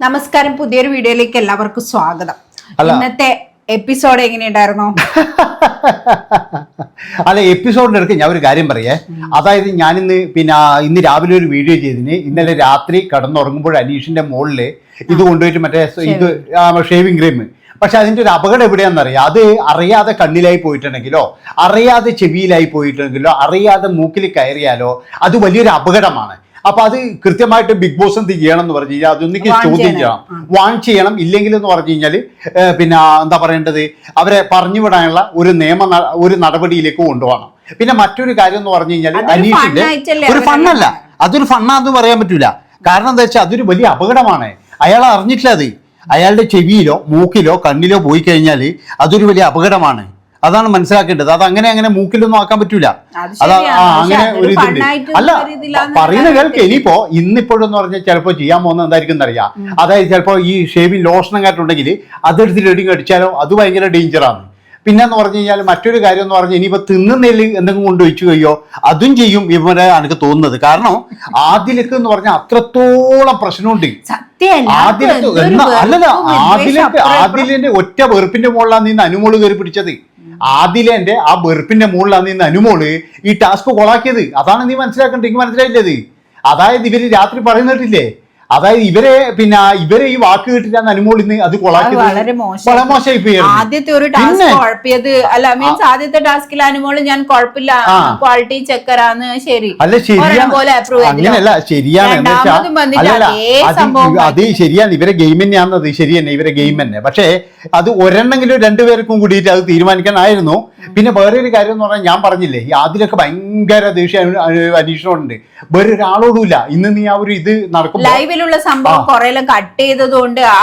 നമസ്കാരം. പുതിയൊരു വീഡിയോയിലേക്ക് എല്ലാവർക്കും സ്വാഗതം. ഇന്നത്തെ എപ്പിസോഡ് എങ്ങനെയുണ്ടായിരുന്നു? അല്ല എപ്പിസോഡിന്റെ അടുത്ത് ഞാൻ ഒരു കാര്യം പറയേ. അതായത് ഞാനിന്ന് പിന്നെ ഇന്ന് രാവിലെ ഒരു വീഡിയോ ചെയ്തിന് ഇന്നലെ രാത്രി കടന്നുറങ്ങുമ്പോൾ അനീഷിന്റെ മുകളിൽ ഇത് കൊണ്ടുപോയിട്ട് മറ്റേ ഇത് ഷേവിംഗ് ക്രീം പക്ഷെ അതിന്റെ ഒരു അപകടം എവിടെയാണെന്നറിയാം? അത് അറിയാതെ കണ്ണിലായി പോയിട്ടുണ്ടെങ്കിലോ അറിയാതെ ചെവിയിലായി പോയിട്ടുണ്ടെങ്കിലോ അറിയാതെ മൂക്കിൽ കയറിയാലോ അത് വലിയൊരു അപകടമാണ്. അപ്പൊ അത് കൃത്യമായിട്ട് ബിഗ് ബോസ് എന്ത് ചെയ്യണം എന്ന് പറഞ്ഞു കഴിഞ്ഞാൽ അതൊന്നിക്ക് ചോദ്യം ചെയ്യണം. വാൺ ചെയ്യണം ഇല്ലെങ്കിൽ എന്ന് പറഞ്ഞു കഴിഞ്ഞാൽ പിന്നെ എന്താ പറയേണ്ടത്? അവരെ പറഞ്ഞു വിടാനുള്ള ഒരു നിയമ ഒരു നടപടിയിലേക്ക് കൊണ്ടുപോകണം. പിന്നെ മറ്റൊരു കാര്യം എന്ന് പറഞ്ഞു കഴിഞ്ഞാൽ അനീഷിന്റെ ഒരു ഫണ്ണല്ല അതൊരു ഫണ്ണാന്ന് പറയാൻ പറ്റൂല. കാരണം എന്താ വെച്ചാൽ അതൊരു വലിയ അപകടമാണ്. അയാൾ അറിഞ്ഞിട്ടില്ല അത്. അയാളുടെ ചെവിയിലോ മൂക്കിലോ കണ്ണിലോ പോയി കഴിഞ്ഞാൽ അതൊരു വലിയ അപകടമാണ്. അതാണ് മനസ്സിലാക്കേണ്ടത്. അത് അങ്ങനെ അങ്ങനെ മൂക്കിലൊന്നും ആക്കാൻ പറ്റൂല. അത് അങ്ങനെ ഒരു ഇതുണ്ട്. അല്ല പറയുന്ന കേൾക്ക് ഇനിയിപ്പോ ഇന്നിപ്പോഴെന്ന് പറഞ്ഞാൽ ചിലപ്പോൾ ചെയ്യാൻ പോകുന്നത് എന്തായിരിക്കും അറിയാ അതായത് ചിലപ്പോൾ ഈ ഷേവിങ് ലോഷണം കാറ്റുണ്ടെങ്കിൽ അതെടുത്ത് റെഡിങ് അടിച്ചാലോ അത് ഭയങ്കര ഡേഞ്ചറാണ് പിന്നെന്ന് പറഞ്ഞു കഴിഞ്ഞാൽ മറ്റൊരു കാര്യം എന്ന് പറഞ്ഞാൽ ഇനിയിപ്പോ തിന്നുന്നതിൽ എന്തെങ്കിലും കൊണ്ട് വെച്ചു കഴിയോ അതും ചെയ്യും ഇവരെ എനിക്ക് തോന്നുന്നത്. കാരണം ആദിലക്ക് എന്ന് പറഞ്ഞാൽ അത്രത്തോളം പ്രശ്നമുണ്ട്. ആദിലക്ക് അല്ലല്ല ആദിലക്ക് ആദിലിന്റെ ഒറ്റ വെറുപ്പിന്റെ മുകളിലാണ് നിന്ന് അനുമോൾ കയറി പിടിച്ചത്. ആദിലേന്റെ ആ വെറുപ്പിന്റെ മുകളിലാണ് നിന്ന് അനുമോൾ ഈ ടാസ്ക് കൊളാക്കിയത്. അതാണ് നീ മനസ്സിലാക്കേണ്ടത്. എനിക്ക് മനസ്സിലായില്ലത് അതായത് ഇവർ രാത്രി പറയുന്നിട്ടില്ലേ? അതായത് ഇവരെ പിന്നെ ഇവരെ ഈ വാക്ക് കിട്ടില്ല അനുമോൾ ഇന്ന് അത് കൊളാക്കി വളരെ മോശം. മോശമായി ആദ്യത്തെ ഒരു ടാസ്ക്? കുഴപ്പിയത് അല്ല മീൻസ് ആദ്യത്തെ ടാസ്കിൽ അനുമോൾ ഞാൻ കുഴപ്പമില്ല ക്വാളിറ്റി ചെക്കറാന്ന് ശരി. അല്ല ശരിയാണ്. ശരിയാണ്. അതേ ശരിയാണ്. ഇവരെ ഗെയിം തന്നെയാണത് ശരി തന്നെ ഇവരെ ഗെയിം തന്നെ. പക്ഷേ അത് ഒരെണ്ണെങ്കിലും രണ്ടുപേർക്കും കൂടിയിട്ട് അത് തീരുമാനിക്കാനായിരുന്നു. പിന്നെ വേറെ ഒരു കാര്യം എന്ന് പറഞ്ഞാൽ ഞാൻ പറഞ്ഞില്ലേ ഈ അതിലൊക്കെ ഭയങ്കര ദേഷ്യ അന്വേഷണമുണ്ട് വേറെ ഒരാളോടുമില്ല ഇന്ന് നീ ആ ഒരു ഇത് നടക്കും ലൈവിലുള്ള സംഭവം കുറെ കട്ട് ചെയ്തതുകൊണ്ട് ആ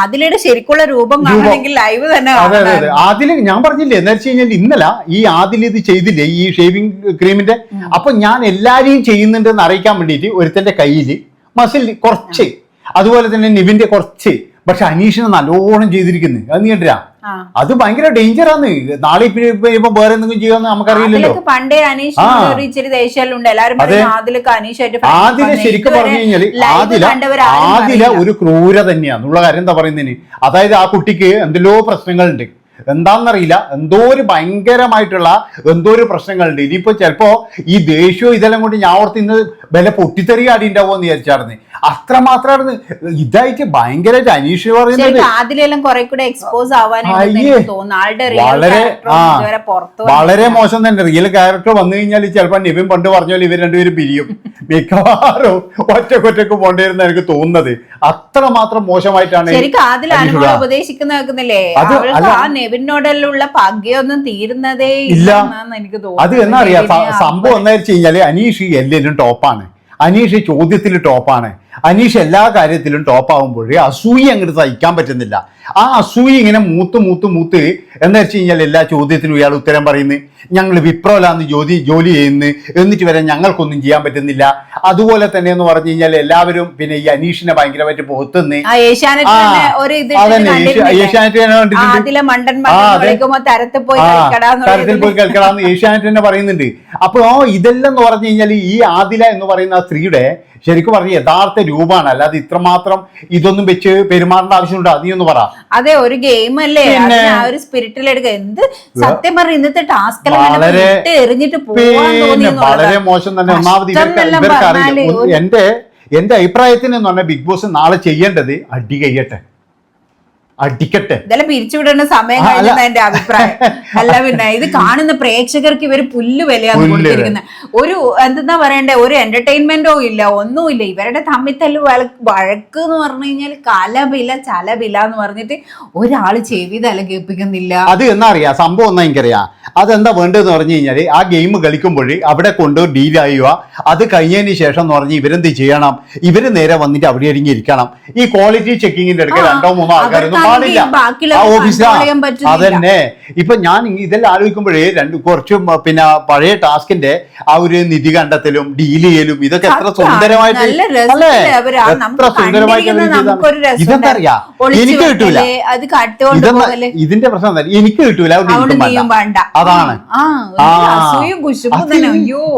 അതിലൂടെ ശരിക്കുള്ള രൂപം കാണണമെങ്കിൽ ലൈവ് തന്നെ അതെ അതെ അതെ. ആദ്യം ഞാൻ പറഞ്ഞില്ലേ എന്താ വെച്ച് കഴിഞ്ഞാൽ ഇന്നലെ ഈ ആദ്യം ഇത് ചെയ്തില്ലേ ഈ ഷേവിംഗ് ക്രീമിന്റെ അപ്പൊ ഞാൻ എല്ലാരെയും ചെയ്യുന്നുണ്ടെന്ന് അറിയിക്കാൻ വേണ്ടിയിട്ട് ഒരുത്തന്റെ കയ്യിൽ മസിൽ കുറച്ച്. അതുപോലെ തന്നെ നിവിന്റെ കുറച്ച്. പക്ഷെ അനീഷിനെ നല്ലോണം ചെയ്തിരിക്കുന്നു. അത് നീ കണ്ടിരാ ആ. അത് ഭയങ്കര ഡേഞ്ചർ ആണ്. നാളെ ഇപ്പൊ വേറെ എന്തെങ്കിലും ചെയ്യാന്ന് നമുക്കറിയില്ലല്ലോ. പണ്ടേ ആദില. ശരിക്കും പറഞ്ഞു കഴിഞ്ഞാൽ ആദില ആദില ഒരു ക്രൂര തന്നെയാന്നുള്ള കാര്യം എന്താ പറയുന്നതിന്? അതായത് ആ കുട്ടിക്ക് എന്തെല്ലോ പ്രശ്നങ്ങളുണ്ട്. എന്താണെന്നറിയില്ല. എന്തോ ഒരു ഭയങ്കരമായിട്ടുള്ള എന്തോ ഒരു പ്രശ്നങ്ങളുണ്ട്. ഇനിയിപ്പോൾ ചിലപ്പോൾ ഈ ദേഷ്യവും ഇതെല്ലാം കൊണ്ട് ഞാൻ ഓർത്ത് ഇന്ന് വില പൊട്ടിത്തെറി അടി ഉണ്ടാവുമെന്ന് വിചാരിച്ചായിരുന്നു. അത്രമാത്രമാണ് ഇതായിട്ട് ഭയങ്കരമായിട്ട് അനീഷ് പറയുന്നത് കുറെ കൂടെ എക്സ്പോസ് വളരെ വളരെ മോശം തന്നെ. റിയൽ ക്യാരക്ടർ വന്നു കഴിഞ്ഞാൽ ചിലപ്പോൾ നിവിൻ പണ്ട് പറഞ്ഞ പോലെ ഇവർ രണ്ടുപേരും പിരിയും. മിക്കവാറും ഒറ്റക്കൊറ്റക്ക് പോണ്ടേരുന്ന എനിക്ക് തോന്നുന്നത്. അത്രമാത്രം മോശമായിട്ടാണ് ശരിക്കും ആദിൽ അനീഷ് അനുമോൾ ഇടാ. ഉപദേശിക്കുന്ന കേൾക്കുന്നില്ലേ? അത് അവൾക്ക് അല്ല. ആ നെവിനോടുള്ള പകയൊന്നും തീരുന്നതേ ഇല്ല. എനിക്ക് അത് എന്നാ അറിയാ സംഭവം എന്താ വെച്ച് കഴിഞ്ഞാൽ അനീഷ് എല്ലാത്തിലും ടോപ്പാണ്. അനീഷ് ചോദ്യത്തിൽ ടോപ്പാണ്. അനീഷ് എല്ലാ കാര്യത്തിലും ടോപ്പ് ആകുമ്പോഴേ അസൂയ അങ്ങോട്ട് സഹിക്കാൻ പറ്റുന്നില്ല. ആ അസൂയി ഇങ്ങനെ മൂത്ത് മൂത്ത് മൂത്ത് എന്താ വെച്ച് കഴിഞ്ഞാൽ എല്ലാ ചോദ്യത്തിനും ഇയാൾ ഉത്തരം പറയുന്നു. ഞങ്ങൾ വിപ്രോലാന്ന് ജോലി ജോലി ചെയ്യുന്നു. എന്നിട്ട് വരെ ഞങ്ങൾക്കൊന്നും ചെയ്യാൻ പറ്റുന്നില്ല. അതുപോലെ തന്നെ എന്ന് പറഞ്ഞു കഴിഞ്ഞാൽ എല്ലാവരും പിന്നെ ഈ അനീഷിനെ ഭയങ്കരമായിട്ട് പുറത്തുനിന്ന്. തരത്തിൽ പോയി കേൾക്കടാന്ന് ഏഷ്യാനെറ്റ് തന്നെ പറയുന്നുണ്ട്. അപ്പൊ ഇതെല്ലാം എന്ന് പറഞ്ഞു കഴിഞ്ഞാൽ ഈ ആദില എന്ന് പറയുന്ന ആ സ്ത്രീയുടെ ശരിക്കും പറഞ്ഞ യഥാർത്ഥ രൂപമാണ്. അല്ലാതെ ഇത്രമാത്രം ഇതൊന്നും വെച്ച് പെരുമാറേണ്ട ആവശ്യമുണ്ടോ? നീ ഒന്ന് പറ. അതെ ഒരു ഗെയിം അല്ലേ? ആ ഒരു സ്പിരിറ്റിൽ എടുക്കുക എന്ത് സത്യം പറഞ്ഞ ഇന്നത്തെ ടാസ്ക് വളരെ എറിഞ്ഞിട്ട് വളരെ മോശം തന്നെ. ഒന്നാമത് ഇവർക്ക് അറിയില്ല എന്റെ എന്റെ അഭിപ്രായത്തിന് എന്ന് പറഞ്ഞാൽ ബിഗ് ബോസ് നാളെ ചെയ്യേണ്ടത് അടി കഴിയട്ടെ അടിക്കട്ടെ. ഇതെല്ലാം പിരിച്ചുവിടേണ്ട സമയം കഴിഞ്ഞ എന്റെ അഭിപ്രായം. അല്ല പിന്നെ ഇത് കാണുന്ന പ്രേക്ഷകർക്ക് ഇവർ പുല്ല് വിലയാണ് കൊടുത്തിരിക്കുന്നത്. ഒരു എന്താ പറയണ്ടേ ഒരു എന്റർടൈൻമെന്റോ ഇല്ല ഒന്നുമില്ല. ഇവരുടെ തമ്മിൽ തല്ല് വഴ- വഴക്ക് എന്ന് പറഞ്ഞു കഴിഞ്ഞാൽ കലപില ചലപില എന്ന് പറഞ്ഞിട്ട് ഒരാൾ ചെവി തല കേൾപ്പിക്കുന്നില്ല. അത് എന്നാ അറിയാ സംഭവം എന്നാ എനിക്കറിയാം. അതെന്താ വേണ്ടതെന്ന് പറഞ്ഞു കഴിഞ്ഞാൽ ആ ഗെയിം കളിക്കുമ്പോൾ അവിടെ കൊണ്ട് ഡീൽ അത് കഴിഞ്ഞതിന് ശേഷം എന്ന് പറഞ്ഞ് ഇവരെന്ത് ചെയ്യണം? ഇവർ നേരെ വന്നിട്ട് അവിടെ ഇരിക്കണം. ഈ ക്വാളിറ്റി ചെക്കിങ്ങിന്റെ അടുക്ക രണ്ടോ മൂന്നോ ആൾക്കാരൊന്നും പാടില്ല. അതന്നെ. ഇപ്പൊ ഞാൻ ഇതെല്ലാം ആലോചിക്കുമ്പോഴേ രണ്ട് കുറച്ചും പിന്നെ പഴയ ടാസ്കിന്റെ ആ ഒരു നിധി കണ്ടെത്തലും ഡീൽ ചെയ്യലും ഇതൊക്കെ എത്ര സുന്ദരമായിട്ട് എത്ര സുന്ദരമായിട്ട് ഇതെന്താ അറിയാ എനിക്ക് കിട്ടൂല. ഇതിന്റെ പ്രശ്നം എനിക്ക് കിട്ടൂല. അതാണ്.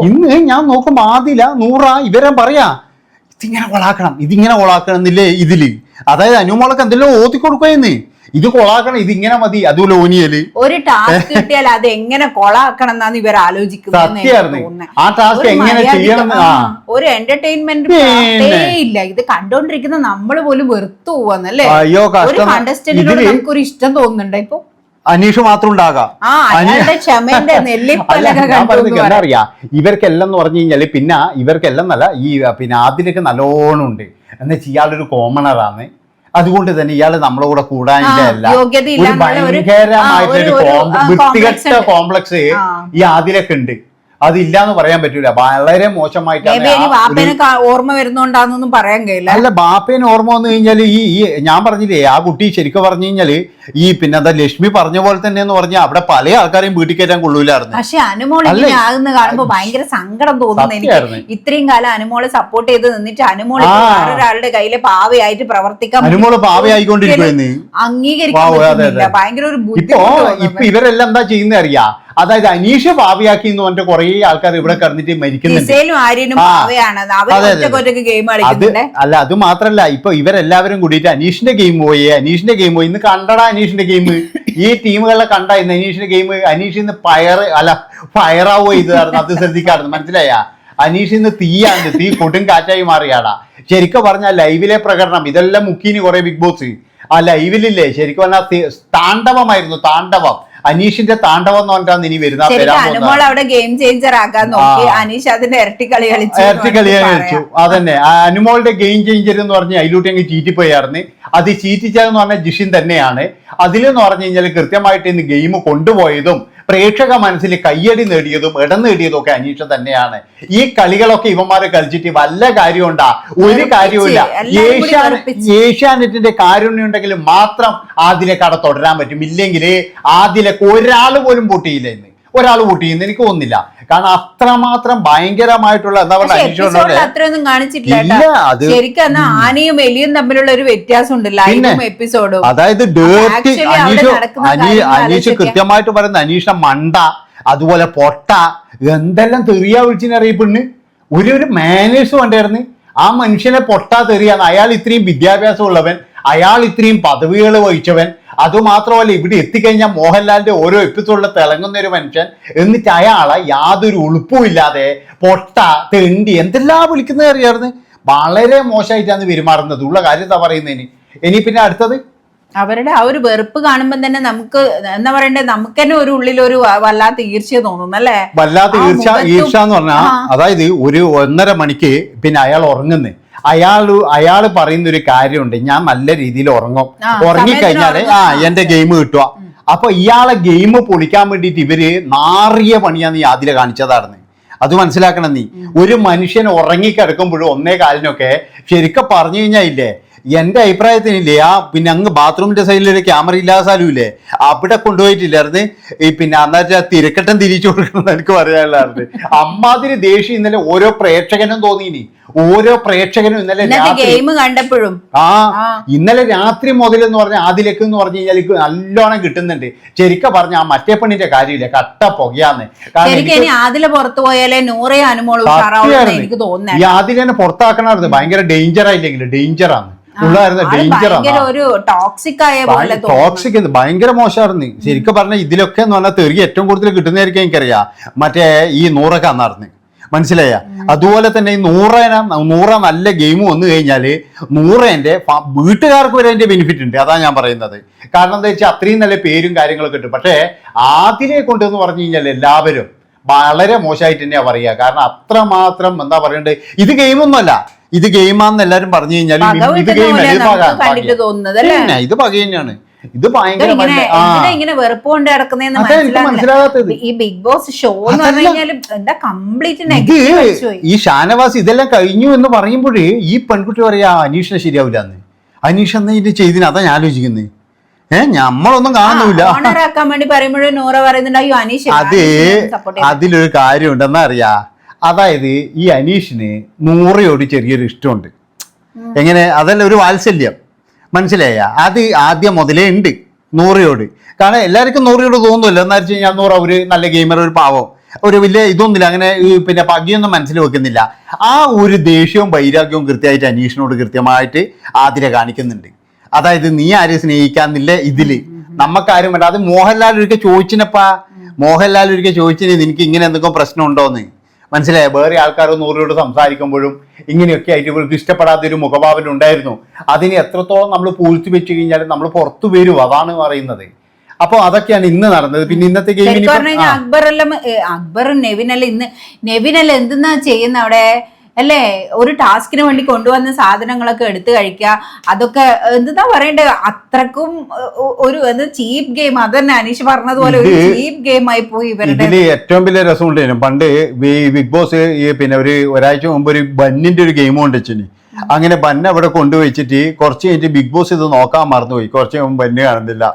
ഇന്ന് ഞാൻ നോക്കുമ്പോ ആദ്യ നൂറാ ഇവരെ പറയാ ഇതിങ്ങനെ ഒളാക്കണം ഇതിങ്ങനെ ഒളാക്കണം എന്നില്ലേ ഇതിൽ? അതായത് അനുമോളൊക്കെ എന്തെല്ലാം ഓത്തി കൊടുക്കുമെന്ന് ഇത് കൊളാക്കണം ഇത് ഇങ്ങനെ മതി അത് ലോനിയൽ ഒരു ടാസ്ക് കിട്ടിയാൽ അത് എങ്ങനെ കൊളാക്കണം എന്നാണ് ഇവർ ആലോചിക്കുന്നത് ആ ടാസ്ക് എങ്ങനെ ചെയ്യണം? ഒരു എന്റർടൈൻമെന്റ്. ഇല്ല. ഇത് കണ്ടോണ്ടിരിക്കുന്ന നമ്മൾ പോലും വെറുത്തു പോവാന്നല്ലേ അയ്യോ കണ്ടസ്റ്റന്റിനോട് നമുക്കൊരു ഇഷ്ടം തോന്നുന്നുണ്ട് ഇപ്പൊ? അനീഷ് മാത്രം ഉണ്ടാകാം. അറിയാ? ഇവർക്കെല്ലാം എന്ന് പറഞ്ഞു കഴിഞ്ഞാൽ പിന്നെ ഇവർക്കെല്ലാം നല്ല ഈ പിന്നെ ആദ്യമൊക്കെ നല്ലോണം ഉണ്ട്. എന്ന് വെച്ചാൽ ഇയാളൊരു കോമണറാണ് അതുകൊണ്ട് തന്നെ ഇയാൾ നമ്മളെ കൂടെ കൂടാനില്ല അല്ല. ഒരു ഭയങ്കരമായിട്ടൊരു വൃത്തികെട്ട കോംപ്ലക്സ് ഈ ആദിലൊക്കെ ഉണ്ട്. അതില്ല എന്ന് പറയാൻ പറ്റൂല. വളരെ മോശമായിട്ടാണ് ഓർമ്മ വരുന്നോണ്ടാന്നൊന്നും പറയാൻ കഴിയില്ല. അല്ല ബാപ്പേന് ഓർമ്മ വന്നു കഴിഞ്ഞാൽ ഈ ഞാൻ പറഞ്ഞില്ലേ ആ കുട്ടി ശരിക്കും പറഞ്ഞു കഴിഞ്ഞാൽ ഈ പിന്നെ എന്താ ലക്ഷ്മി പറഞ്ഞ പോലെ തന്നെ എന്ന് പറഞ്ഞാൽ അവിടെ പല ആൾക്കാരെയും വീട്ടിൽ കയറ്റാൻ കൊള്ളൂലായിരുന്നു. പക്ഷെ അനുമോൾ ആകുന്ന കാണുമ്പോ ഭയങ്കര സങ്കടം തോന്നുന്നു എനിക്ക്. ഇത്രയും കാലം അനുമോളെ സപ്പോർട്ട് ചെയ്ത് നിന്നിട്ട് അനുമോൾ ഒരാളുടെ വേറൊരാളുടെ കയ്യിൽ പാവയായിട്ട് പ്രവർത്തിക്കാൻ അനുമോൾ പാവയായിക്കൊണ്ടിരിക്കുന്നു അംഗീകരിക്കാൻ. ഭയങ്കര ഒരു ഇപ്പോ ഇപ്പൊ ഇവരെല്ലാം എന്താ ചെയ്യുന്ന അറിയാ? അതായത് അനീഷ് ഭാവിയാക്കി എന്ന് പറഞ്ഞിട്ട് കുറെ ആൾക്കാർ ഇവിടെ കിടന്നിട്ട് മരിക്കുന്നുണ്ട്. അല്ല അത് മാത്രല്ല ഇപ്പൊ ഇവരെല്ലാവരും കൂടിയിട്ട് അനീഷിന്റെ ഗെയിം പോയി. അനീഷിന്റെ ഗെയിം പോയി. ഇന്ന് കണ്ടടാ അനീഷിന്റെ ഗെയിം ഈ ടീമുകളെ കണ്ട ഇന്ന് അനീഷിന്റെ ഗെയിം അനീഷ് ഇന്ന് ഫയർ അല്ല ഫയറാവോ ഇതായിരുന്നു അത് ശ്രദ്ധിക്കാറുണ്ട്. മനസ്സിലായ? അനീഷ് ഇന്ന് തീയാണ് തീ കൊടും കാറ്റായി മാറിയാടാ. ശരിക്കും പറഞ്ഞാൽ ലൈവിലെ പ്രകടനം ഇതെല്ലാം മുക്കീന് കുറെ ബിഗ് ബോസ് ആ ലൈവിലില്ലേ ശരിക്കും പറഞ്ഞാൽ താണ്ഡവമായിരുന്നു താണ്ഡവം. അനീഷിന്റെ താണ്ഡവം എന്ന് പറഞ്ഞാൽ ഇനി വരുന്ന അനുമോൾ അവിടെ ഗെയിം ചേഞ്ചർ ആക്കാൻ നോക്കി. ആ. അനീഷ് അതിന്റെ ഇരട്ടി കളി കളിച്ചു ഇരട്ടി കളിച്ചു. അതന്നെ. അനുമോളുടെ ഗെയിം ചേഞ്ചർ എന്ന് പറഞ്ഞ അതിലൂടെ അങ്ങ് ചീറ്റിപ്പോയായിരുന്നു. അത് ചീറ്റിച്ചതെന്ന് പറഞ്ഞ ജിഷിൻ തന്നെയാണ്. അതിലെന്ന് പറഞ്ഞു കഴിഞ്ഞാൽ കൃത്യമായിട്ട് ഇന്ന് ഗെയിം കൊണ്ടുപോയതും പ്രേക്ഷക മനസ്സിൽ കയ്യടി നേടിയതും ഇടം നേടിയതും ഒക്കെ അനീഷ തന്നെയാണ്. ഈ കളികളൊക്കെ ഇവന്മാര് കളിച്ചിട്ട് വല്ല കാര്യമുണ്ടാ? ഒരു കാര്യമില്ല ഏഷ്യാനെറ്റിന്റെ കാരുണ്യം ഉണ്ടെങ്കിൽ മാത്രം ആദിലെ കട തുടരാൻ പറ്റും. ഇല്ലെങ്കിൽ ആദിലേക്ക് ഒരാൾ പോലും പൊട്ടിയില്ല ഇന്ന് വോട്ട് പൊട്ടിയെന്ന് എനിക്ക് തോന്നുന്നില്ല. കാരണം അത്രമാത്രം ഭയങ്കരമായിട്ടുള്ള എന്താ പറയുക അത്രയൊന്നും കാണിച്ചിട്ടില്ല ശരിക്കും ആനയും എലിയും തമ്മിലുള്ള ഒരു വ്യത്യാസം എപ്പിസോഡും അതായത് ഡേർട്ടി അനീഷ് അനീഷ് കൃത്യമായിട്ട് പറയുന്ന അനീഷ മണ്ട അതുപോലെ പൊട്ട എന്തെല്ലാം തെറിയാ വിളിച്ചിനറിയപ്പെണ്ണ് ഒരു ഒരു മാനേഴ്സ് വേണ്ടായിരുന്നു ആ മനുഷ്യനെ പൊട്ടാ തെറിയാന്ന്. അയാൾ ഇത്രയും വിദ്യാഭ്യാസം ഉള്ളവൻ അയാൾ ഇത്രയും പദവികൾ വഹിച്ചവൻ അതുമാത്രമല്ല ഇവിടെ എത്തിക്കഴിഞ്ഞാൽ മോഹൻലാലിന്റെ ഓരോ എപ്പിസോഡിൽ തിളങ്ങുന്ന ഒരു മനുഷ്യൻ എന്നിട്ട് അയാളെ യാതൊരു ഉളുപ്പും ഇല്ലാതെ പൊട്ട തെണ്ടി എന്തെല്ലാം വിളിക്കുന്നത് അറിയായിരുന്നു വളരെ മോശമായിട്ടാണ് പെരുമാറുന്നത്. ഉള്ള കാര്യം എന്താ പറയുന്നതിന്? ഇനി പിന്നെ അടുത്തത്? അവരുടെ ആ ഒരു വെറുപ്പ് കാണുമ്പോൾ തന്നെ നമുക്ക് എന്താ പറയണ്ടേ? നമുക്ക് തന്നെ ഒരു ഉള്ളിൽ ഒരു വല്ലാത്ത ഈർഷ്യ തോന്നുന്നു അല്ലേ? വല്ലാത്ത ഈർഷ്യ ഈർച്ച ഈർച്ച എന്ന് പറഞ്ഞാൽ അതായത് ഒരു ഒന്നര മണിക്ക് പിന്നെ അയാൾ ഉറങ്ങുന്നു. അയാൾ അയാൾ പറയുന്ന ഒരു കാര്യമുണ്ട്. ഞാൻ നല്ല രീതിയിൽ ഉറങ്ങും. ഉറങ്ങിക്കഴിഞ്ഞാൽ ഉറങ്ങിക്കഴിഞ്ഞാൽ ആ എന്റെ ഗെയിം കിട്ടുക. അപ്പൊ ഇയാളെ ഗെയിം പൊളിക്കാൻ വേണ്ടിയിട്ട് ഇവർ നാറിയ പണിയാന്ന് ഈ ആദ്യം കാണിച്ചതായിരുന്നു അത് മനസ്സിലാക്കണം നീ. ഒരു മനുഷ്യൻ ഉറങ്ങിക്കിടക്കുമ്പോഴും ഒന്നേ കാലിനൊക്കെ ശരിക്കും പറഞ്ഞു കഴിഞ്ഞാൽ ഇല്ലേ? എന്റെ അഭിപ്രായത്തിനില്ലേ ആ പിന്നെ അങ്ങ് ബാത്റൂമിന്റെ സൈഡിൽ ഒരു ക്യാമറ ഇല്ലാത്ത ഇല്ലേ അവിടെ കൊണ്ടുപോയിട്ടില്ലായിരുന്നു. ഈ പിന്നെ അന്നാ തിരക്കട്ടം തിരിച്ചു കൊടുക്കണം എനിക്ക് പറയാനുള്ളായിരുന്നു അമ്മാതിരി ദേഷ്യം ഇന്നലെ ഓരോ പ്രേക്ഷകനും തോന്നിയിനി. ഓരോ പ്രേക്ഷകനും ഇന്നലെ ഗെയിം കണ്ടപ്പോഴും. ആ. ഇന്നലെ രാത്രി മുതൽ എന്ന് പറഞ്ഞാൽ അതിലേക്ക് എന്ന് പറഞ്ഞു കഴിഞ്ഞാൽ നല്ലോണം കിട്ടുന്നുണ്ട്. ശരിക്കും പറഞ്ഞ ആ മറ്റേ പെണ്ണിന്റെ കാര്യമില്ല. കട്ട പുകയാന്ന്. ആദില പുറത്തു പോയാലേ നൂറേ സത്യമായിരുന്നു. എനിക്ക് തോന്നുന്നേ. ഈ ആദിലെ പുറത്താക്കണമായിരുന്നു. ഭയങ്കര ഡേഞ്ചർ ആയില്ലെങ്കിൽ ഉള്ളായിരുന്നു ഡേഞ്ചർ ആണ്. ടോക്സിക് ഭയങ്കര മോശമായിരുന്നു. ശരിക്കും പറഞ്ഞാൽ ഇതിലൊക്കെ എന്ന് പറഞ്ഞാൽ തെറി ഏറ്റവും കൂടുതൽ കിട്ടുന്നതായിരിക്കും എനിക്കറിയാം. മറ്റേ ഈ നൂറൊക്കെ അന്നാർന്ന് മനസ്സിലായ? അതുപോലെ തന്നെ ഈ നൂറേന നൂറ നല്ല ഗെയിം വന്നു കഴിഞ്ഞാൽ നൂറേന്റെ ഫ- വീട്ടുകാർക്ക് വരെ അതിന്റെ ബെനിഫിറ്റ് ഉണ്ട്. അതാണ് ഞാൻ പറയുന്നത്. കാരണം എന്താ വെച്ചാൽ അത്രയും നല്ല പേരും കാര്യങ്ങളൊക്കെ കിട്ടും പക്ഷേ ആദ്യനെ കൊണ്ടെന്ന് പറഞ്ഞു കഴിഞ്ഞാൽ എല്ലാവരും വളരെ മോശമായിട്ട് തന്നെയാ പറയുക. കാരണം അത്രമാത്രം എന്താ പറയണ്ടേ? ഇത് ഗെയിമൊന്നുമല്ല ഇത് ഗെയിമാന്ന് എല്ലാവരും പറഞ്ഞു കഴിഞ്ഞാൽ ഇത് ഗെയിം ഇത് പക തന്നെയാണ്. ഇത് ഭയങ്കര ഇങ്ങനെ വെറുപ്പ് കൊണ്ട് കിടക്കുന്നതെന്ന് ഈ ബിഗ് ബോസ് ഷോ എന്ന് പറഞ്ഞു കഴിഞ്ഞാൽ എന്താ കംപ്ലീറ്റ് ഈ ഷാനവാസ് ഇതെല്ലാം കഴിഞ്ഞു എന്ന് പറയുമ്പോഴേ ഈ പെൺകുട്ടി പറയാ അനീഷിനെ ശരിയാവില്ല എന്ന് അനീഷ് എന്നാ ഇത് ചെയ്തിന്? അതാ ഞാൻ ആലോചിക്കുന്നത് ഏ നമ്മളൊന്നും കാണുന്നില്ല അത് അതിലൊരു കാര്യം ഉണ്ടെന്നാ അറിയാ അതായത് ഈ അനീഷിന് നൂറയോട് ചെറിയൊരു ഇഷ്ടമുണ്ട്. എങ്ങനെ? അതല്ല ഒരു വാത്സല്യം. മനസ്സിലായ? അത് ആദ്യം മുതലേ ഉണ്ട്. നൂറയോട്. കാരണം എല്ലാവർക്കും നൂറയോട് തോന്നുമല്ലോ. എന്താ വെച്ച് കഴിഞ്ഞാൽ നൂറ ഒരു നല്ല ഗെയിമർ ഒരു പാവം ഒരു വലിയ ഇതൊന്നുമില്ല. അങ്ങനെ പിന്നെ പകിയൊന്നും മനസ്സിൽ വെക്കുന്നില്ല. ആ ഒരു ദേഷ്യവും വൈരാഗ്യവും കൃത്യമായിട്ട് അനീഷിനോട് കൃത്യമായിട്ട് ആതിര കാണിക്കുന്നുണ്ട്. അതായത് നീ ആരെയും സ്നേഹിക്കാന്നില്ല ഇതിൽ. നമുക്കാരും വേണ്ട. അത് മോഹൻലാൽ ഒരിക്കൽ ചോദിച്ചിനപ്പാ? മോഹൻലാൽ ഒരിക്കൽ ചോദിച്ചിന് നിനക്ക് ഇങ്ങനെ എന്തെങ്കിലും പ്രശ്നം ഉണ്ടോന്ന് മനസ്സിലായോ? വേറെ ആൾക്കാർ നൂറിലോട് സംസാരിക്കുമ്പോഴും ഇങ്ങനെയൊക്കെ ആയിട്ട് ഇവർക്ക് ഇഷ്ടപ്പെടാത്ത ഒരു മുഖഭാവന ഉണ്ടായിരുന്നു. അതിനെ എത്രത്തോളം നമ്മൾ പൂഴ്ത്തി വെച്ച് കഴിഞ്ഞാൽ നമ്മൾ പുറത്തു വരും അതാണ് പറയുന്നത്. അപ്പോൾ അതൊക്കെയാണ് ഇന്ന് നടന്നത്. പിന്നെ ഇന്നത്തെ ഗെയിമിന് അക്ബർ കഴിഞ്ഞാൽ അക്ബർ നെവിനല്ല ഇന്ന്. നെവിനല്ല എന്തെന്നാ ചെയ്യുന്ന അവിടെ? അല്ലേ? ഒരു ടാസ്കിന് വേണ്ടി കൊണ്ടുവന്ന സാധനങ്ങളൊക്കെ എടുത്തു കഴിക്കുക. അതൊക്കെ എന്താ പറയണ്ടേ? അത്രക്കും ഒരു എന്ത് ചീപ്പ് ഗെയിം. അത് തന്നെ അനീഷ് പറഞ്ഞതുപോലെ ഒരു ചീപ്പ് ഗെയിം ആയി പോയി ഇവരുടെ ഏറ്റവും വലിയ രസം പണ്ട് ബിഗ് ബോസ് പിന്നെ ഒരു ഒരാഴ്ച മുമ്പ് ഒരു ബന്നിന്റെ ഒരു ഗെയിം കൊണ്ടുവച്ചിന് അങ്ങനെ ബന്ന് അവിടെ കൊണ്ടുവച്ചിട്ട് കുറച്ച് കഴിഞ്ഞിട്ട് ബിഗ് ബോസ് ഇത് നോക്കാൻ മറന്നുപോയി. കുറച്ച് ബന്ന് കാണുന്നില്ല.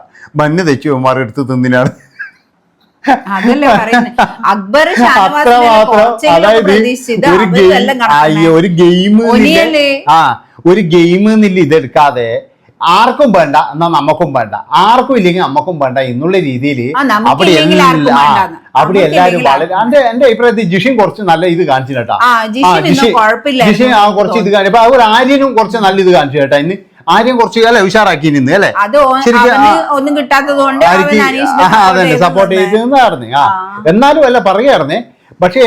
ബന്ന് തെച്ചു മാറി എടുത്ത് തിന്നിനാണ്. അതല്ലേ പറയുന്നത് അക്ബർ അതായത് ഒരു ഗെയിം? ആ ഒരു ഗെയിം എന്നില്ല ഇതെടുക്കാതെ ആർക്കും വേണ്ട എന്നാ നമുക്കും വേണ്ട. ആർക്കും ഇല്ലെങ്കിൽ നമുക്കും വേണ്ട എന്നുള്ള രീതിയിൽ അവിടെ അവിടെ എല്ലാരും എല്ലാവരും വളരെ എന്റെ എന്റെ അഭിപ്രായത്തിൽ ജിഷിൻ കുറച്ച് നല്ല ഇത് കാണിച്ചു കേട്ടാ. ജിഷിൻ കുറച്ച് ഇത് കാണിച്ചു. ഒരു ആര്യനും കുറച്ച് നല്ല ഇത് കാണിച്ചു കേട്ടാ. ഇന്ന് ആര്യൻ കുറച്ച് അല്ലെ ഉഷാറാക്കി നിന്ന് അല്ലെ? ഒന്നും കിട്ടാത്തതുകൊണ്ട് അതന്നെ ചെയ്ത് സപ്പോർട്ട് നിന്നെ. ചെയ്തിരുന്നായിരുന്നു ആ എന്നാലും അല്ല പറയായിരുന്നേ. പക്ഷേ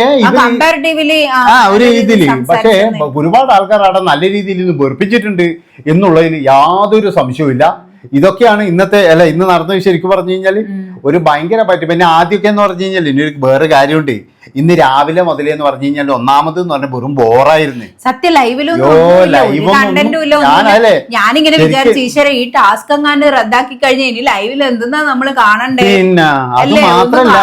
ആ ഒരു ഇതിൽ പക്ഷേ ഒരുപാട് ആൾക്കാർ അവിടെ നല്ല രീതിയിൽ ഇത് വെറുപ്പിച്ചിട്ടുണ്ട് എന്നുള്ളതിൽ യാതൊരു സംശയവുമില്ല. ഇതൊക്കെയാണ് ഇന്നത്തെ അല്ല ഇന്ന് നടന്നത് ശരിക്കും പറഞ്ഞു കഴിഞ്ഞാൽ ഒരു ഭയങ്കര പറ്റി. പിന്നെ ആദ്യമൊക്കെ എന്ന് പറഞ്ഞു കഴിഞ്ഞാൽ ഇനി ഒരു വേറെ കാര്യമുണ്ട്. ഇന്ന് രാവിലെ മുതലേ എന്ന് പറഞ്ഞു കഴിഞ്ഞാൽ ഒന്നാമത് എന്ന് പറഞ്ഞ വെറും ബോറായിരുന്നു. സത്യ അല്ലേ, ഞാനിങ്ങനെ വിചാരിച്ചു ഈശ്വര ഈ ടാസ്ക് എങ്ങാണ്ട് റദ്ദാക്കി കഴിഞ്ഞാൽ ഇനി ലൈവിൽ എന്തെന്നാ നമ്മൾ കാണണ്ടേ? പിന്നെ അത് മാത്രല്ല.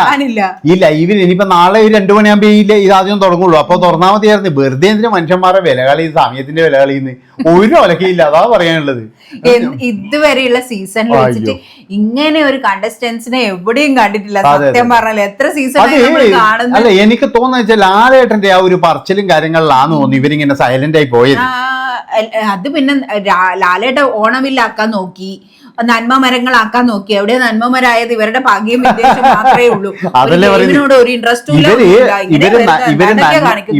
ഈ ലൈവിൽ ഇനിയിപ്പോ നാളെ ഒരു രണ്ടു മണിയാകുമ്പോ ഈ ല- ഇത് ആദ്യം തുടങ്ങുള്ളൂ. അപ്പൊ തുറന്നാ മതിയായിരുന്നു. വെറുതെ എന്തിനാ മനുഷ്യന്മാരെ വില കളി സമയത്തിന്റെ വില കളിന്ന് ഒരു ഒലക്കയില്ല. അതാ പറയാനുള്ളത്. ഇതുവരെയുള്ള സീസണിൽ വെച്ചിട്ട് ഇങ്ങനെ ഒരു കണ്ടസ്റ്റൻസിനെ എവിടെയും കണ്ടിട്ടില്ല. സത്യം പറഞ്ഞാൽ എത്ര സീസൺ കാണുന്നത്? എനിക്ക് തോന്നുന്ന വെച്ചാൽ ലാലേട്ടന്റെ ആ ഒരു പറച്ചിലും കാര്യങ്ങളിലാന്ന് തോന്നുന്നു. ഇവരിങ്ങനെ സൈലന്റ് ആയി പോയത്. അത് പിന്നെ ലാലേട്ട ഓണമില്ലാക്കാൻ നോക്കി. നന്മ മരങ്ങളാക്കാൻ നോക്കി. എവിടെ നന്മ മരായത്? ഇവരുടെ ഭാഗ്യം വിദ്വേഷം മാത്രമേ ഉള്ളൂ. അതല്ലേ ഒരു ഇൻട്രസ്റ്റ്.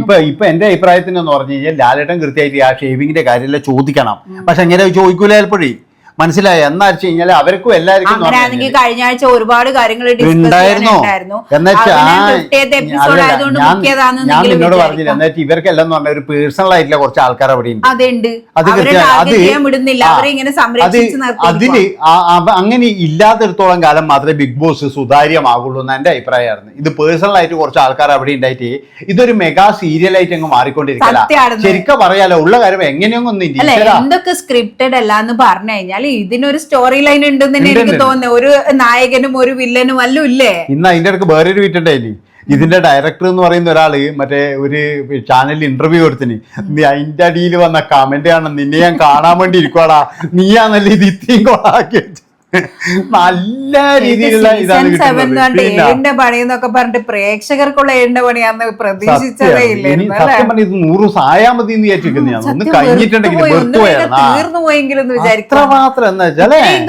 ഇപ്പൊ ഇപ്പൊ എന്റെ അഭിപ്രായത്തിന് എന്ന് പറഞ്ഞു കഴിഞ്ഞാൽ ലാലേട്ടൻ കൃത്യമായിട്ട് ആ ഷേവിങ്ങിന്റെ കാര്യമെല്ലാം ചോദിക്കണം. പക്ഷെ അങ്ങനെ ചോദിക്കൂല ചിലപ്പോഴേ? മനസ്സിലായി. എന്നാ വെച്ച് കഴിഞ്ഞാൽ അവർക്കും എല്ലാവർക്കും അങ്ങനെയാണെങ്കിൽ കഴിഞ്ഞ ആഴ്ച ഒരുപാട് കാര്യങ്ങൾ ഉണ്ടായിരുന്നോ. ഞാൻ നിന്നോട് പറഞ്ഞില്ല. എന്നുവെച്ചാൽ ഇവർക്കെല്ലാം എന്ന് പറഞ്ഞ ഒരു പേഴ്സണൽ ആയിട്ടുള്ള കുറച്ച് ആൾക്കാർ അവിടെ ഉണ്ട്. അത് അത് അതിൽ അങ്ങനെ ഇല്ലാത്തിടത്തോളം കാലം മാത്രമേ ബിഗ് ബോസ് സുതാര്യമാകുള്ളൂ എന്ന് എന്റെ അഭിപ്രായമായിരുന്നു. ഇത് പേഴ്സണൽ ആയിട്ട് കുറച്ച് ആൾക്കാർ അവിടെ ഉണ്ടായിട്ട് ഇതൊരു മെഗാ സീരിയൽ ആയിട്ട് അങ്ങ് മാറിക്കൊണ്ടിരിക്കല. സത്യമാണെന്ന്. ശരിക്കും പറയാലോ ഉള്ള കാര്യം എങ്ങനെയൊന്നും ഇല്ല. എന്തൊക്കെ സ്ക്രിപ്റ്റഡ് അല്ല എന്ന് പറഞ്ഞു കഴിഞ്ഞാൽ ഇതിനൊരു സ്റ്റോറി ലൈൻ ഉണ്ടെന്ന് തന്നെ എനിക്ക് തോന്നുന്നു. ഒരു നായകനും ഒരു വില്ലനും വല്ലതും ഇല്ലേ? ഇന്ന് അതിന്റെ ഇടയ്ക്ക് വേറൊരു വീട്ടുണ്ടായില്ലേ ഇതിന്റെ ഡയറക്ടർ എന്ന് പറയുന്ന ഒരാൾ മറ്റേ ഒരു ചാനലിൽ ഇന്റർവ്യൂ കൊടുത്തിന്. നീ അതിന്റെ അടിയിൽ വന്ന കമന്റ് ആണ് നിന്നെ ഞാൻ കാണാൻ വേണ്ടി ഇരിക്കുവാടാ. നീയാന്നല്ലേ ഇത് ഇത്രയും കൊളാക്കി വെച്ചത്. നല്ല രീതിയിലുള്ള ഇതാണ് ഏഴിന്റെ പണി എന്നൊക്കെ പറഞ്ഞിട്ട് പ്രേക്ഷകർക്കുള്ള ഏഴിന്റെ പണിയാന്ന് പ്രതീക്ഷിച്ചതേ ഇല്ല? ഇത് നൂറ് സായാ മതി എന്ന് വിചാരിച്ചിരിക്കുന്നു ഞാൻ. ഒന്ന് കഴിഞ്ഞിട്ടുണ്ടെങ്കിൽ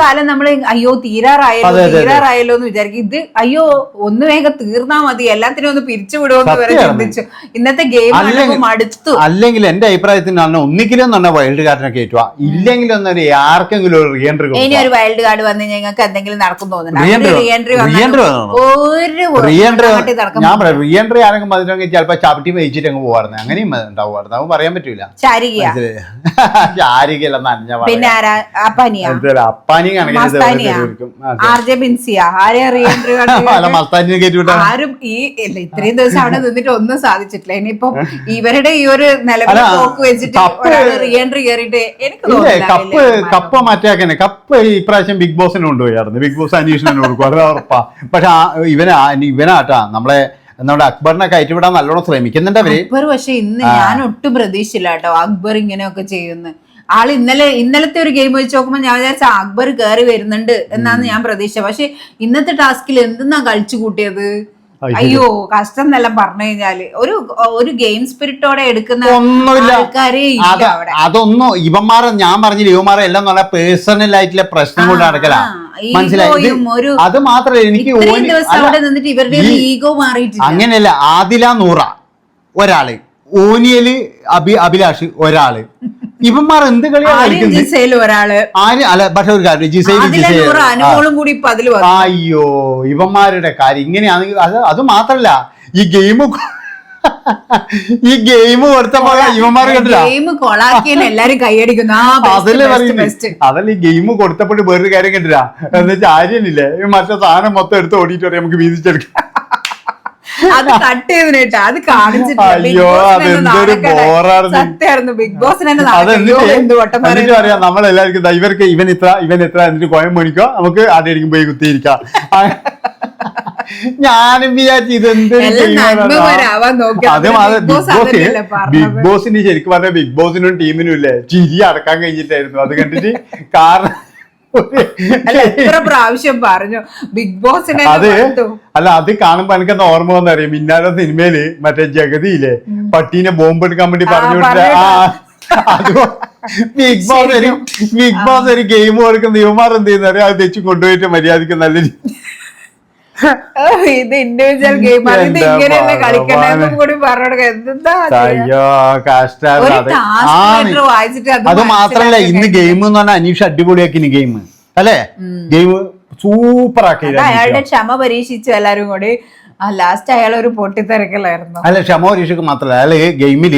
കാലം നമ്മൾ അയ്യോ തീരാറായല്ലോ. തീരാറായല്ലോ എന്ന് വിചാരിക്കും. ഇത് അയ്യോ ഒന്ന് വേഗം തീർന്നാ മതി. എല്ലാത്തിനും ഒന്ന് പിരിച്ചു വിടുമെന്ന് വരെ. ചിന്തിച്ചു. ഇന്നത്തെ ഗെയിം അടുത്തു അല്ലെങ്കിൽ എന്റെ അഭിപ്രായത്തിൽ ഒന്നിക്കലും തന്നെ വൈൽഡ് കാർഡിനെ കയറ്റുക ഇല്ലെങ്കിൽ ഒന്നൊരു ആർക്കെങ്കിലും ഒരു റീഎൻട്രി ഇനി ഒരു വൈൽഡ് കാർഡ് വന്നു ഞങ്ങൾക്ക് എന്തെങ്കിലും നടക്കും തോന്നുന്നു റീഎൻട്രി ആരെങ്കിലും മതിലെങ്കിൽ ചിലപ്പോ ചവിട്ടി വഹിച്ചിട്ട് അങ്ങ് പോവാറുണ്ട്. അങ്ങനെയും ഉണ്ടാവുമായിരുന്നു. അത് പറയാൻ പറ്റൂല. നനഞ്ഞ പിന്നെ ആരാ? അപ്പനിയ. അപ്പാനി ഈ ഇത്രയും ദിവസം അവിടെ നിന്നിട്ട് ഒന്നും സാധിച്ചിട്ടില്ല. ഇനിയിപ്പോ ഇവരുടെ ഈ ഒരു നിലവിൽ വെച്ചിട്ട് റീഎൻട്രി കയറിയിട്ട് എനിക്ക് കപ്പ് കപ്പ് അതിൽ കപ്പ ഇപ്രാവശ്യം ബിഗ് ബോസിന് കൊണ്ടുപോയായിരുന്നു. ബിഗ് ബോസ് അന്വേഷണം കൊടുക്കും. അത് ഉറപ്പാ. പക്ഷെ ഇവനാ ഇവനാട്ടാ നമ്മളെ നമ്മുടെ അക്ബറിനെ കയറ്റിവിടാൻ നല്ലോണം ശ്രമിക്കുന്നുണ്ട് അവർ. അക്ബർ പക്ഷെ ഇന്ന് ഞാൻ ഒട്ടും പ്രതീക്ഷിച്ചില്ല കേട്ടോ. അക്ബർ ഇങ്ങനെയൊക്കെ ചെയ്യുന്നു. ആൾ ഇന്നലെ ഇന്നലത്തെ ഒരു ഗെയിം വെച്ച് നോക്കുമ്പോൾ ഞാൻ വിചാരിച്ച അക്ബർ കയറി വരുന്നുണ്ട് എന്നാണ് ഞാൻ പ്രതീക്ഷിച്ചത്. പക്ഷെ ഇന്നത്തെ ടാസ്കിൽ എന്തെന്നാ കളിച്ചു കൂട്ടിയത്? അയ്യോ. കഷ്ടം എന്നെല്ലാം പറഞ്ഞു കഴിഞ്ഞാൽ. ഒരു ഒരു ഗെയിം സ്പിരിറ്റോടെ എടുക്കുന്ന ഒന്നുമില്ല. അതൊന്നും ഇവന്മാരെ ഞാൻ പറഞ്ഞില്ല ഇവന്മാരെ എല്ലാം പറഞ്ഞ പേഴ്സണൽ ആയിട്ടുള്ള പ്രശ്നം കൊണ്ട് നടക്കല. മനസ്സിലായി? അത് മാത്രല്ല എനിക്ക് അങ്ങനെയല്ല ആദില നൂറ ഒരാൾ. ഓനിയൽ അഭി അഭിലാഷ് ഒരാൾ. ഇവന്മാർ എന്ത് കളിയാണ് ഒരാൾ? ആര്? അല്ല പക്ഷെ ഒരു കാര്യം അനുമോളും കൂടി ഇപ്പൊ അയ്യോ ഇവന്മാരുടെ കാര്യം. ഇങ്ങനെയാണെങ്കിൽ അത് അത് മാത്രല്ല ഈ ഗെയിം ഈ ഗെയിം കൊടുത്തപ്പോ ഇവന്മാർ കണ്ടില്ല. ഗെയിം എല്ലാരും കൈയടിക്കുന്നു പറയുന്നത് അതല്ല ഈ ഗെയിം കൊടുത്തപ്പോഴും വേറൊരു കാര്യം കണ്ടില്ല. എന്നുവെച്ചാൽ ആര്യനില്ലേ മറ്റേ സാധനം മൊത്തം എടുത്ത് ഓടിയിട്ട് നമുക്ക് വീതിച്ചെടുക്കാം. അത് കട്ട്. ചെയ്തിട്ടാ അത് കാണിച്ചിട്ടില്ല. ബിഗ് ബോസിന് എന്നിട്ട് നമ്മളെല്ലാവർക്കും ഇവർക്ക് ഇവൻ ഇത്ര ഇവൻ ഇത്ര എന്നിട്ട് കോയം മേടിക്കോ? നമുക്ക് ആദ്യം പോയി കുത്തിയിരിക്കാം. ഞാനും വിചാരിച്ചു ഇതെന്ത്. ബിഗ് ബോസിന് ശരിക്കും പറഞ്ഞ ബിഗ് ബോസിനും ടീമിനും ഇല്ലേ? ചിരി അടക്കാൻ കഴിഞ്ഞിട്ടായിരുന്നു. അത് കണ്ടിട്ട് കാരണം അല്ല എത്ര പ്രാവശ്യം പറഞ്ഞു? ബിഗ് ബോസിനെ അത്. അല്ല അത് കാണുമ്പോ എനിക്കെന്താ ഓർമ്മ വന്നറിയാം മിന്നാരം സിനിമയിൽ മറ്റേ ജഗതിയില്ലേ? പട്ടീനെ ബോംബ് എടുക്കാൻ വേണ്ടി പറഞ്ഞു വിട്ട ആ ബിഗ് ബോസ് ഒരു ബിഗ് ബോസ് ഒരു ഗെയിം കൊടുക്കുന്ന യുവമാർ എന്ത് ചെയ്യുന്ന അത് തെച്ചു കൊണ്ടുപോയിട്ട് മര്യാദയ്ക്ക് നല്ല രീതി ഇത് ഇൻഡിവിജ്വൽ ഗെയിം ഇത് ഇങ്ങനെയല്ലേ ഭഗവാനെ. കൂടി പറഞ്ഞു എന്താ അയ്യോ അത് വായിച്ചിട്ട് അത് അത് മാത്രല്ല ഇന്ന് ഗെയിം എന്ന് പറഞ്ഞാൽ അനീഷ് അടിപൊളിയാക്കിന് ഗെയിം അല്ലേ? ഗെയിം സൂപ്പർ ആക്കി അത് അയാളുടെ ക്ഷമ പരീക്ഷിച്ചു എല്ലാരും കൂടി. ലാസ്റ്റ് അയാൾ ഒരു പൊട്ടിത്തെരക്കലായിരുന്നു അല്ല ക്ഷമ പരീക്ഷക്ക് മാത്രല്ല അയാൾ ഗെയിമിൽ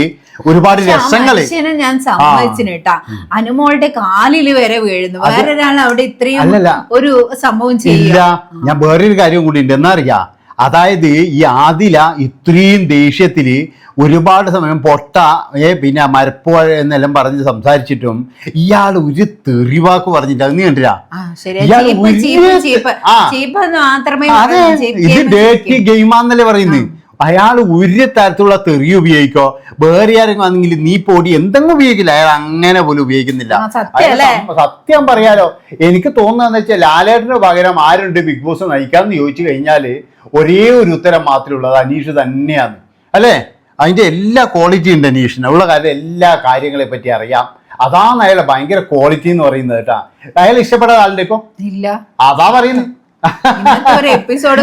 ഒരുപാട് രസങ്ങൾ രസങ്ങൾ. ഞാൻ സമ്മതിച്ചിന് കേട്ടാ. അനുമോളുടെ കാലിൽ വരെ വീഴുന്നു. വേറൊരാൾ അവിടെ ഇത്രയും ഒരു സംഭവം ചെയ്യില്ല ഞാൻ വേറൊരു കാര്യം കൂടി ഉണ്ട്. എന്നറിയാ അതായത് ഈ ആദില ഇത്രയും ദേഷ്യത്തിൽ ഒരുപാട് സമയം പൊട്ട ഏ പിന്നെ മരപ്പുഴ എന്നെല്ലാം പറഞ്ഞ് സംസാരിച്ചിട്ടും ഇയാൾ ഒരു തെറിവാക്ക് പറഞ്ഞില്ല. നീ കണ്ടില്ല. ഇത് ഡേറ്റ് ഗെയിമാന്നല്ലേ പറയുന്നത്. അയാൾ ഒരു തരത്തിലുള്ള തെറി ഉപയോഗിക്കോ? വേറെ ആരെങ്കിലും ആണെങ്കിൽ നീ പൊടി എന്തെങ്കിലും ഉപയോഗിക്കില്ല. അയാൾ അങ്ങനെ പോലും ഉപയോഗിക്കുന്നില്ല. സത്യം പറയാലോ. എനിക്ക് തോന്നുന്നതെന്ന് വെച്ചാൽ ലാലേട്ടന് പകരം ആരുണ്ട് ബിഗ് ബോസ് നയിക്കാന്ന് ചോദിച്ചു കഴിഞ്ഞാൽ ഒരേ ഒരു ഉത്തരം മാത്രമേ ഉള്ളൂ അത് അനീഷ് തന്നെയാണ്. അല്ലേ? അതിന്റെ എല്ലാ ക്വാളിറ്റി ഉണ്ട് അനീഷിന്. ഉള്ള കാര്യം എല്ലാ കാര്യങ്ങളെ പറ്റി അറിയാം. അതാണ് അയാളെ ഭയങ്കര ക്വാളിറ്റി എന്ന് പറയുന്നത് കേട്ടാ. അയാൾ ഇഷ്ടപ്പെട്ട ആളുടെ ഇപ്പൊ? ഇല്ല. അതാ പറയുന്നത്. എപ്പിസോഡ്.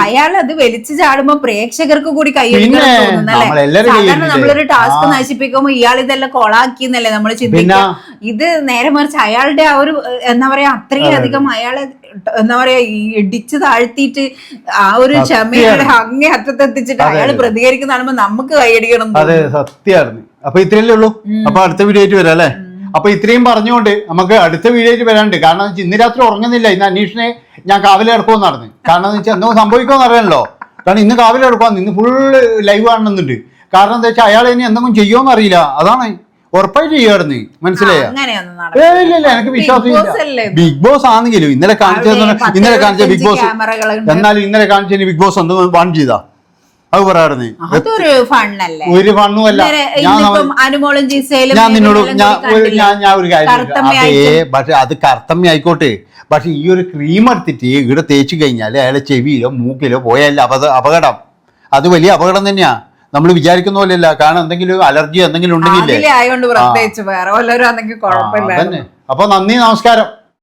അയാൾ അത് വലിച്ചു ചാടുമ്പോ പ്രേക്ഷകർക്ക് കൂടി നമ്മളെല്ലാരും നമ്മളൊരു ടാസ്ക്. നശിപ്പിക്കുമ്പോ ഇയാൾ ഇതെല്ലാം കൊളാക്കി എന്നല്ലേ നമ്മൾ ചിന്തിക്കുക ഇത് നേരെ മറിച്ച് അയാളുടെ ആ ഒരു എന്താ പറയാ അത്രയും അധികം അയാളെ എന്താ പറയാ ഇടിച്ചു താഴ്ത്തിയിട്ട് ആ ഒരു ക്ഷമയുടെ അങ്ങേ അറ്റത്തെത്തിച്ചിട്ട് അയാൾ പ്രതികരിക്കുന്നതാണ് പ്രതികരിക്കുന്ന കാണുമ്പോ നമുക്ക് കൈയടിക്കണം അതെ സത്യമായിരുന്നു അപ്പൊ ഇത്രയല്ലേ ഉള്ളൂ? അപ്പൊ അടുത്ത വീഡിയോ ആയിട്ട് വരാം അല്ലേ? അപ്പൊ ഇത്രയും പറഞ്ഞുകൊണ്ട് നമുക്ക് അടുത്ത വീഡിയോയിൽ വരാനുണ്ട്. കാരണം വെച്ചാൽ ഇന്ന് രാത്രി ഉറങ്ങുന്നില്ല. ഇന്ന് അന്വേഷണെ ഞാൻ കാവിലെടുക്കുമെന്ന് നടന്ന് കാരണം എന്ന് വെച്ചാൽ എന്തോ സംഭവിക്കുമെന്ന് അറിയാമല്ലോ കാരണം ഇന്ന് കാവലെ എടുക്കുവാന്ന് ഇന്ന് ഫുള്ള് ലൈവ് ആണെന്നുണ്ട് കാരണം എന്താ വെച്ചാൽ അയാൾ ഇനി എന്തെങ്കിലും ചെയ്യുമോ അറിയില്ല. അതാണ് ഉറപ്പായിട്ട് ചെയ്യുമായിരുന്നു മനസ്സിലായോ? ഇല്ല ഇല്ല എനിക്ക് വിശ്വാസമില്ല ബിഗ് ബോസ് ആണെങ്കിലും ഇന്നലെ കാണിച്ചത് ഇന്നലെ കാണിച്ച ബിഗ് ബോസ്. എന്നാലും ഇന്നലെ കാണിച്ച ബിഗ് ബോസ് എന്തെങ്കിലും വാൺ ചെയ്താ. അത് പറയാറുണ്ട്. ഒരു ഫണ്ണുമല്ല അല്ല. ഞാൻ നിന്നോട് ഞാൻ ഒരു- ഞാൻ ഒരു കാര്യം അതേ പക്ഷെ അത് കറുത്തമ്മ ആയിക്കോട്ടെ പക്ഷെ ഈ ഒരു ക്രീം എടുത്തിട്ട് ഇവിടെ തേച്ച് കഴിഞ്ഞാൽ അയാളെ ചെവിയിലോ മൂക്കിലോ പോയാൽ അപ അപകടം. അത് വലിയ അപകടം തന്നെയാ. നമ്മൾ വിചാരിക്കുന്ന പോലെയല്ല. കാരണം എന്തെങ്കിലും അലർജി എന്തെങ്കിലും ഉണ്ടെങ്കിൽ അപ്പൊ നന്ദി നമസ്കാരം.